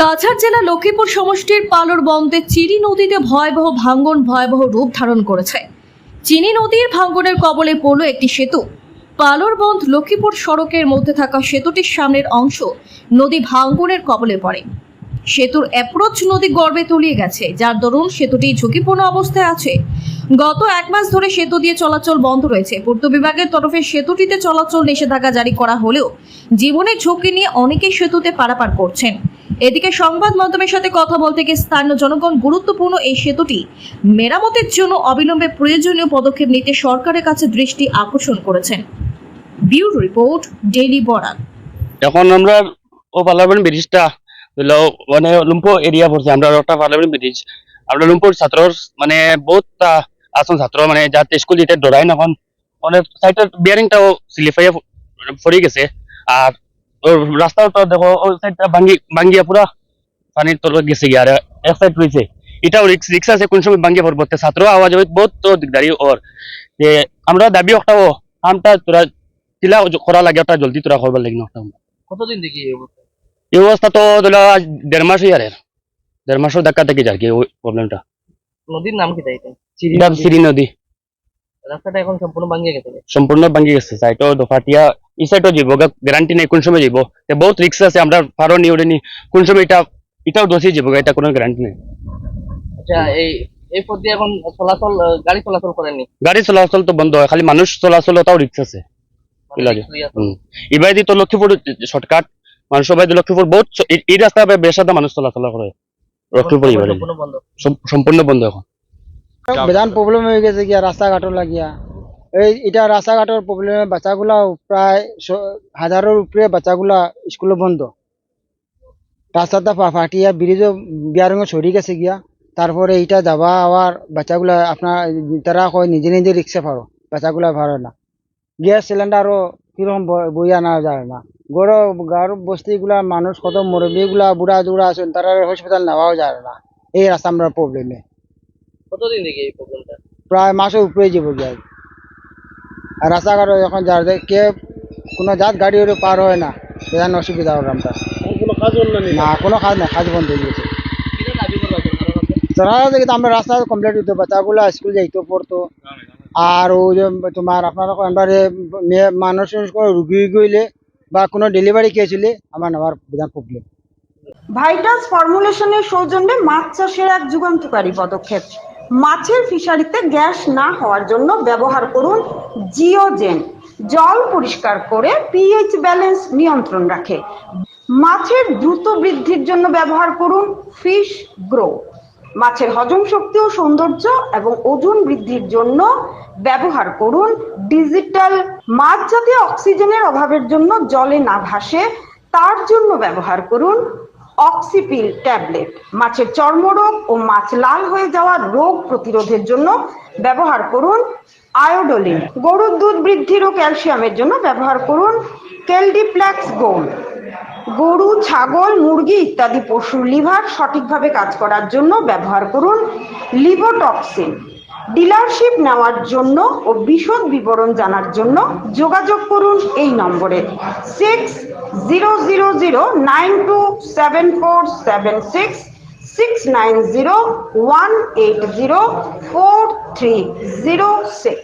কাছাড় জেলা লক্ষ্মীপুর সমষ্টির পালর বন্দে চিনি নদীতে ভয়াবহ ভাঙ্গন, ভয়াবহ রূপ ধারণ করেছে। চিনি নদীর ভাঙ্গনের কবলে পড়ল একটি সেতু। পালর বন্ধ লক্ষ্মীপুর সড়কের মধ্যে থাকা সেতুটির সামনের অংশ নদী ভাঙ্গনের কবলে পড়ে। সেতুর অ্যাপ্রোচ নদী গর্বে তলিয়ে গেছে। যার দরুন সেতুটি ঝুঁকিপূর্ণ অবস্থায় আছে। গত এক মাস ধরে সেতু দিয়ে চলাচল বন্ধ রয়েছে। পূর্ত বিভাগের তরফে সেতুটিতে চলাচল নিষেধাজ্ঞা জারি করা হলেও জীবনের ঝুঁকি নিয়ে অনেকেই সেতুতে পারাপার করছেন। এদিকে সংবাদ মাধ্যমের সাথে কথা বলতে গিয়ে স্থানীয় জনগণ গুরুত্বপূর্ণ এই সেতুটি মেরামতের জন্য অবিলম্বে প্রয়োজনীয় পদক্ষেপ নিতে সরকারের কাছে দৃষ্টি আকর্ষণ করেছেন। ব্যুরো রিপোর্ট, ডেইলি বরাক এখন আমরা ও পার্লামেন্ট ব্রিজটা মানে লুম্পো এরিয়া পড়ছে, আমরা একটা পার্লামেন্ট ব্রিজ। আমরা লুম্পুর ছাত্র মানে বহুত আসন ছাত্র মানে যাতে স্কুল যেতে ডরাই না এখন মানে সাইডের বিয়ারিংটাও স্লিপাইয়া পড়ে গেছে। আর ওর রাস্তাটা দেখো ওই সাইডটা ভাঙ্গি, ভাঙ্গিয়া পুরা পানির তলে গেছে গিয়ে। আর এক সাইড রয়েছে, এটাও রিক্স আছে কোন সময় ভাঙ্গিয়া পড়ব। তে ছাত্র আওয়াজ হবে, বহুত তো দিকদারি ওর। যে আমরা দাবি একটা ও আমটা তোরা কিলা করা লাগে, ওটা জলদি তোরা করবার লাগে না কতদিন দেখি এই অবস্থা? তো ধরো আজ দেড় মাস আর দেড় মাসও দেখা থেকে যায় কি ওই প্রবলেমটা নদীর নাম কি তাই? এটা? নদী। সিরি নদী রাস্তাটা এখন সম্পূর্ণ ভাঙিয়ে গেছে। সম্পূর্ণ ভাঙ্গি গেছে দফাটিয়া এই গ্যারান্টি নেই কোন সময় যাব তে বহুত রিক্স আছে আমরা পারো নি ওড়ে নি কোন সময় এটা এটাও দোষী যাব এটা কোনো গ্যারান্টি নেই। আচ্ছা এই এই পথ দিয়ে এখন চলাচল গাড়ি চলাচল করেনি গাড়ি চলাচল তো বন্ধ হয় খালি মানুষ চলাচল তাও রিক্স আছে। এবার তো লক্ষ্মীপুর শর্টকাট মানুষ সবাই লক্ষ্মীপুর বহুত এই- রাস্তা বেসাদা মানুষ চলাচল করে। লক্ষ্মীপুর সম্পূর্ণ বন্ধ। সম- সম্পূর্ণ বন্ধ এখন। বেদান প্রবলেম হয়ে গেছে গিয়া রাস্তাঘাটও লাগিয়া। এই এটা রাস্তাঘাটের প্রবলেমে বাচ্চাগুলা প্রায় হাজারের উপরে বাচ্চাগুলা স্কুলে বন্ধ। রাস্তাটা ফাটিয়া ব্রিজও বিয়ারঙ্গে সরি গেছে গিয়া। তারপরে এইটা যাবা আবার বাচ্চাগুলা আপনার তারা কয় নিজে নিজে রিক্সা পারো বাচ্চাগুলা পারে না। গ্যাস সিলিন্ডারও কীরকম ব- বই আনা যায় না। গড় গাঁর বস্তিগুলা মানুষ কত মুরব্বীগুলা বুড়া দুড়া আছেন তারা হসপিটাল নেওয়াও যায় না। এই রাস্তা আমরা প্রবলেমে কতদিন দেখি এই প্রবলেমটা প্রায় মাসের উপরে যাব গিয়ে। আর রাস্তাঘাট এখন যার কে কোনো জাত গাড়ি হলে পার হয় না। সেখানে অসুবিধা হবে আমরা। কোনো কাজ হল না কোনো কাজ না কাজ বন্ধ হয়ে গেছে? সরকার থেকে আমরা রাস্তা কমপ্লিট হতো বাচ্চাগুলো স্কুল যাইতো পড়তো। আর ওই যে তোমার আপনারা মেয়ে মানুষ রুগী গইলে বা কোনো ডেলিভারি হলে আমার নেওয়ার বিধান প্রবলেম ভাইটাস ফর্মুলেশনের সৌজন্যে মাছ চাষের এক যুগান্তকারী পদক্ষেপ। মাছের ফিশারিতে গ্যাস না হওয়ার জন্য ব্যবহার করুন জিওজেন। জল পরিষ্কার করে পিএইচ ব্যালেন্স নিয়ন্ত্রণ রাখে। মাছের দ্রুত বৃদ্ধির জন্য ব্যবহার করুন ফিশ গ্রো মাছের হজম শক্তি ও সৌন্দর্য এবং ওজন বৃদ্ধির জন্য ব্যবহার করুন ডিজিটাল মাছ যাতে অক্সিজেনের অভাবের জন্য জলে না ভাসে। তার জন্য ব্যবহার করুন অক্সিপিল ট্যাবলেট। মাছের চর্মরোগ ও মাছ লাল হয়ে যাওয়া রোগ প্রতিরোধের জন্য ব্যবহার করুন আয়োডোলিন। গরুর দুধ বৃদ্ধির ও ক্যালসিয়ামের জন্য ব্যবহার করুন কেলডিপ্ল্যাক্স গোল্ড। গরু, ছাগল, মুরগি ইত্যাদি পশুর লিভার সঠিকভাবে কাজ করার জন্য ব্যবহার করুন লিভোটক্সিন। ডিলারশিপ নেওয়ার জন্য ও বিশদ বিবরণ জানার জন্য যোগাযোগ করুন এই নম্বরে six zero zero zero nine two seven four seven six six nine zero one eight zero four three zero six